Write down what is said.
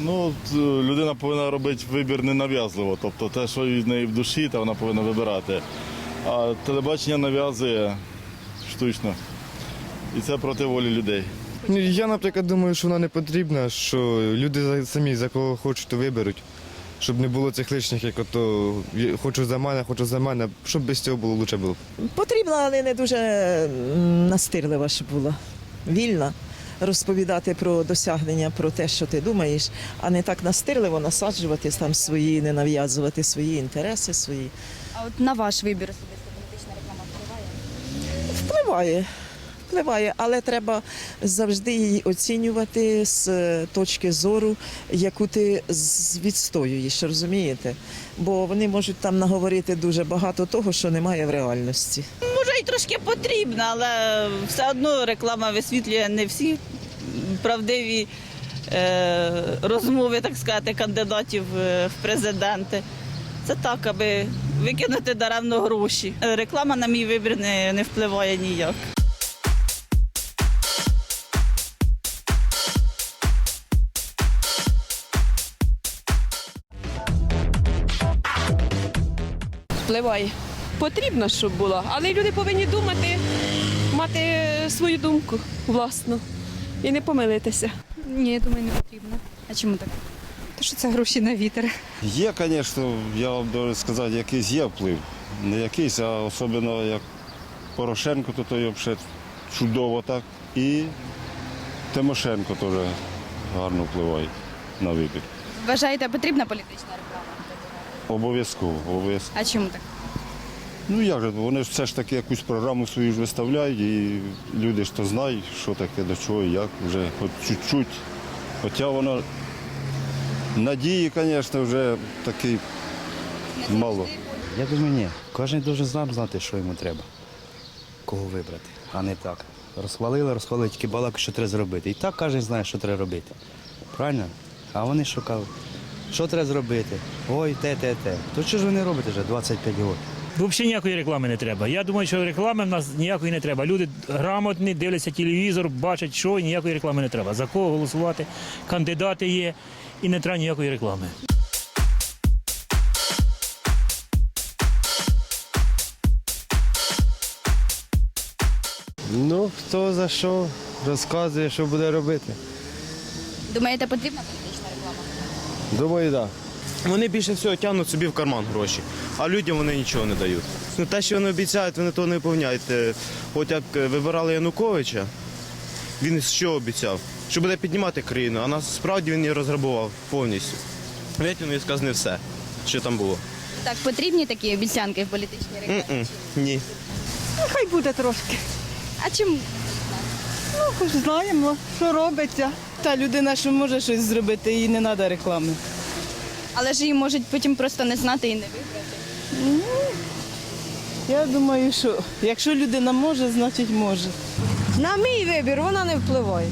Ну, е, людина повинна робити вибір ненав'язливо, тобто те, що від неї в душі, то вона повинна вибирати. А телебачення нав'язує штучно. І це проти волі людей. Ну, Я, наприклад, думаю, що вона не потрібна, що люди самі за кого хочуть, то виберуть. Щоб не було цих лишніх, як ото хочу за мене, хочу за мене, щоб без цього було лучше було. б. Потрібна, але не дуже настирлива, щоб була. Вільна. Розповідати про досягнення, про те, що ти думаєш, а не так настирливо насаджувати там свої, не нав'язувати свої інтереси, свої. А от на ваш вибір особисто політична реклама впливає? Впливає, впливає, але треба завжди її оцінювати з е, точки зору, яку ти відстоюєш, розумієте? Бо вони можуть там наговорити дуже багато того, що немає в реальності. Може, і трошки потрібна, але все одно реклама висвітлює не всі правдиві е, розмови, так сказати, кандидатів е, в президенти. Це так, аби викинути даремно гроші. Реклама на мій вибір не, не впливає ніяк. впливає. Потрібно, щоб було, але люди повинні думати, мати свою думку власну і не помилитися. Ні, я думаю, не потрібно. А чому так? То що це гроші на вітер. Є, звісно, я вам должен сказати, якийсь є вплив. Не якийсь, а особливо як Порошенко, то то взагалі чудово так. І Тимошенко теж гарно впливає на вибір. Вважаєте, потрібна політична реклама? Обов'язково, обов'язково. А чому так? Ну як же, вони ж все ж таки якусь програму свою ж виставляють, і люди ж то знають, що таке, до чого, як, вже хоч чуть-чуть. Хоча воно надії, звісно, вже такий мало. Я думаю, ні. Кожен дуже сам знати, що йому треба, кого вибрати, а не так. Розхвалили, розхвалили, тільки балаку, що треба зробити. І так кожен знає, що треба робити. Правильно? А вони шукали, що треба зробити? Ой, те, те, те. То що ж ви не робите вже 25 років? Взагалі ніякої реклами не треба. Я думаю, що реклами в нас ніякої не треба. Люди грамотні, дивляться телевізор, бачать, що і ніякої реклами не треба. За кого голосувати, кандидати є, і не треба ніякої реклами. Ну, хто за що розказує, що буде робити. Думаєте, потрібна політична реклама? Думаю, так. Вони більше всього тягнуть собі в карман гроші, а людям вони нічого не дають. Ну, те, що вони обіцяють, вони того не виповняють. Е, От як е, вибирали Януковича, він що обіцяв? Що буде піднімати країну, а насправді він її розграбував повністю. Він сказав не все, що там було. Так, потрібні такі обіцянки в політичній рекламі? Ні. Хай буде трошки. А чому? Ну, знаємо, що робиться. Та людина, що може щось зробити, їй не треба реклами. Але ж її можуть потім просто не знати і не вибрати. Я думаю, що якщо людина може, значить може. На мій вибір вона не впливає.